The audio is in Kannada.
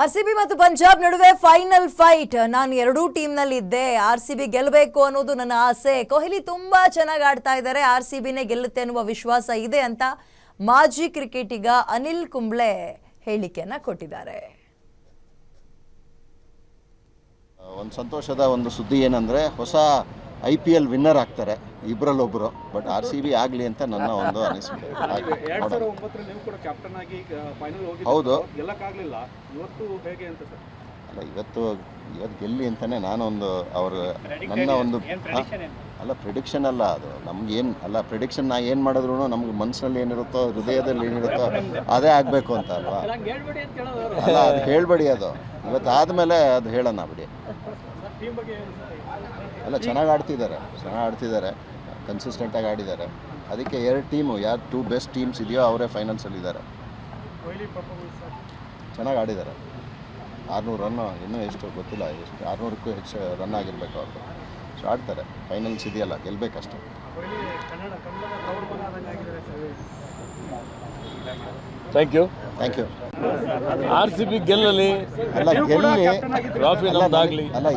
ಆರ್ ಸಿ ಬಿ ಮತ್ತು ಪಂಜಾಬ್ ನಡುವೆ ಫೈನಲ್ ಫೈಟ್. ನಾನು ಎರಡೂ ಟೀಮ್ನಲ್ಲಿ ಇದ್ದೆ ಆರ್ ಸಿ ಬಿ ಗೆಲ್ಲಬೇಕು ಅನ್ನೋದು ನನ್ನ ಆಸೆ. ಕೊಹ್ಲಿ ತುಂಬಾ ಚೆನ್ನಾಗಿ ಆಡ್ತಾ ಇದ್ದಾರೆ. ಆರ್ ಸಿ ಬಿನೇ ಗೆಲ್ಲುತ್ತೆ ಅನ್ನುವ ವಿಶ್ವಾಸ ಇದೆ ಅಂತ ಮಾಜಿ ಕ್ರಿಕೆಟಿಗ ಅನಿಲ್ ಕುಂಬ್ಳೆ ಹೇಳಿಕೆಯನ್ನ ಕೊಟ್ಟಿದ್ದಾರೆ. ಒಂದು ಸಂತೋಷದ ಒಂದು ಸುದ್ದಿ ಏನಂದರೆ, ಹೊಸ ಐ ಪಿ ಎಲ್ ವಿನ್ನರ್ ಆಗ್ತಾರೆ ಇಬ್ಬರಲ್ಲೊಬ್ಬರು ಬಟ್ ಆರ್ ಸಿ ಬಿ ಆಗಲಿ ಅಂತ ನನ್ನ ಒಂದು ಅನಿಸಿಕೆ. ಹೌದು. ಅಲ್ಲ ಇವತ್ತು ಇವತ್ತು ಗೆಲ್ಲಿ ಅಂತಲೇ ನಾನೊಂದು ಅವರು ನನ್ನ ಒಂದು? ಅಲ್ಲ ಪ್ರಿಡಿಕ್ಷನ್ ಅಲ್ಲ ಅದು. ನಮ್ಗೆ ಏನು ಅಲ್ಲ ಪ್ರಿಡಿಕ್ಷನ್ ನಾ ಏನು ಮಾಡಿದ್ರು ನಮ್ಗೆ ಮನಸ್ಸಿನಲ್ಲಿ ಏನಿರುತ್ತೋ ಹೃದಯದಲ್ಲಿ ಏನಿರುತ್ತೋ ಅದೇ ಆಗಬೇಕು ಅಂತ ಅಲ್ವಾ? ಅಲ್ಲ ಅದು ಹೇಳಬೇಡಿ ಅದು. ಇವತ್ತು ಆದಮೇಲೆ ಅದು ಹೇಳೋಣ ಬಿಡಿ. ಟೀಮ್ ಬಗ್ಗೆ ಏನು ಎಲ್ಲ ಚೆನ್ನಾಗಿ ಆಡ್ತಿದ್ದಾರೆ ಚೆನ್ನಾಗಿ ಆಡ್ತಿದ್ದಾರೆ ಕನ್ಸಿಸ್ಟೆಂಟಾಗಿ ಆಡಿದ್ದಾರೆ. ಅದಕ್ಕೆ ಎರಡು ಟೀಮು ಯಾರು ಟೂ ಬೆಸ್ಟ್ ಟೀಮ್ಸ್ ಇದೆಯೋ ಅವರೇ ಫೈನಲ್ಸಲ್ಲಿದ್ದಾರೆ ಚೆನ್ನಾಗಿ ಆಡಿದ್ದಾರೆ. ಆರುನೂರು ರನ್ನು ಇನ್ನೂ ಎಷ್ಟು ಗೊತ್ತಿಲ್ಲ ಎಷ್ಟು ಆರುನೂರಕ್ಕೂ ಹೆಚ್ಚು ರನ್ ಆಗಿರಬೇಕು ಅವ್ರದ್ದು ಸೊ ಆಡ್ತಾರೆ. ಫೈನಲ್ಸ್ ಇದೆಯಲ್ಲ ಗೆಲ್ಲಬೇಕಷ್ಟೆ thank you thank you R C B ಗೆಲ್ಲಲಿ ಅಲ್ಲ ಗೆಲ್ಲಿ. ಟ್ರಾಫಿ ಅಲ್ಲ ಅಲ್ಲ